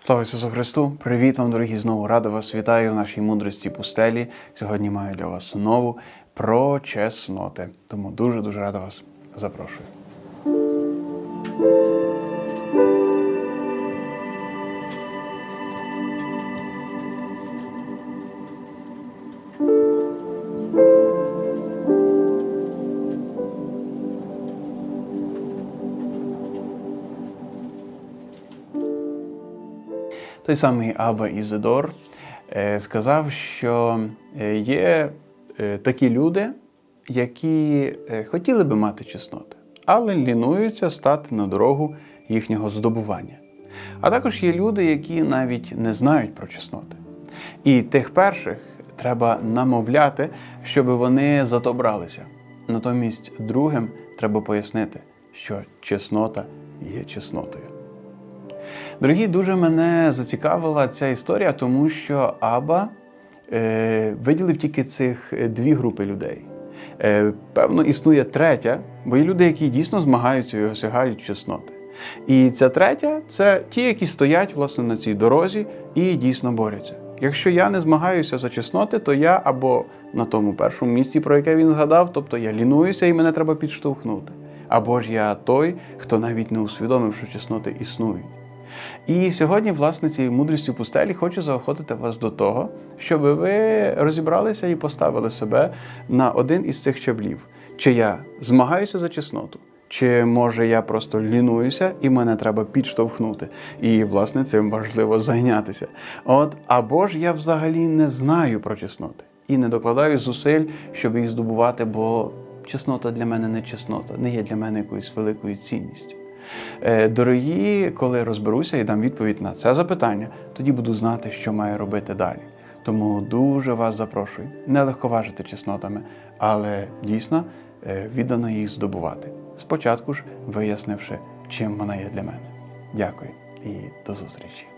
Слава Ісусу Христу! Привіт вам, дорогі! Знову радо вас вітаю в нашій мудрості пустелі. Сьогодні маю для вас нову про чесноти. Тому дуже дуже рада вас запрошую. Той самий Аба Ізидор е, сказав, що е, є е, такі люди, які хотіли би мати чесноти, але лінуються стати на дорогу їхнього здобування. А також є люди, які навіть не знають про чесноти. І тих перших треба намовляти, щоб вони за то бралися. Натомість другим треба пояснити, що чеснота є чеснотою. Дорогі, дуже мене зацікавила ця історія, тому що Аба е, виділив тільки цих е, дві групи людей. Е, певно, існує третя, бо є люди, які дійсно змагаються і осягають чесноти. І ця третя це ті, які стоять власне на цій дорозі і дійсно борються. Якщо я не змагаюся за чесноти, то я або на тому першому місці, про яке він згадав, тобто я лінуюся і мене треба підштовхнути. Або ж я той, хто навіть не усвідомив, що чесноти існують. І сьогодні, власне, цією мудрістю пустелі хочу заохотити вас до того, щоб ви розібралися і поставили себе на один із цих чаблів. Чи я змагаюся за чесноту, чи може я просто лінуюся і мене треба підштовхнути. І, власне, цим важливо зайнятися. От, або ж я взагалі не знаю про чесноти і не докладаю зусиль, щоб їх здобувати, бо чеснота для мене не чеснота, не є для мене якоюсь великою цінністю. Е, Дорогі, коли розберуся і дам відповідь на це запитання, тоді буду знати, що маю робити далі. Тому дуже вас запрошую не легковажити чеснотами, але дійсно е, віддано їх здобувати. Спочатку ж вияснивши, чим вона є для мене. Дякую і до зустрічі.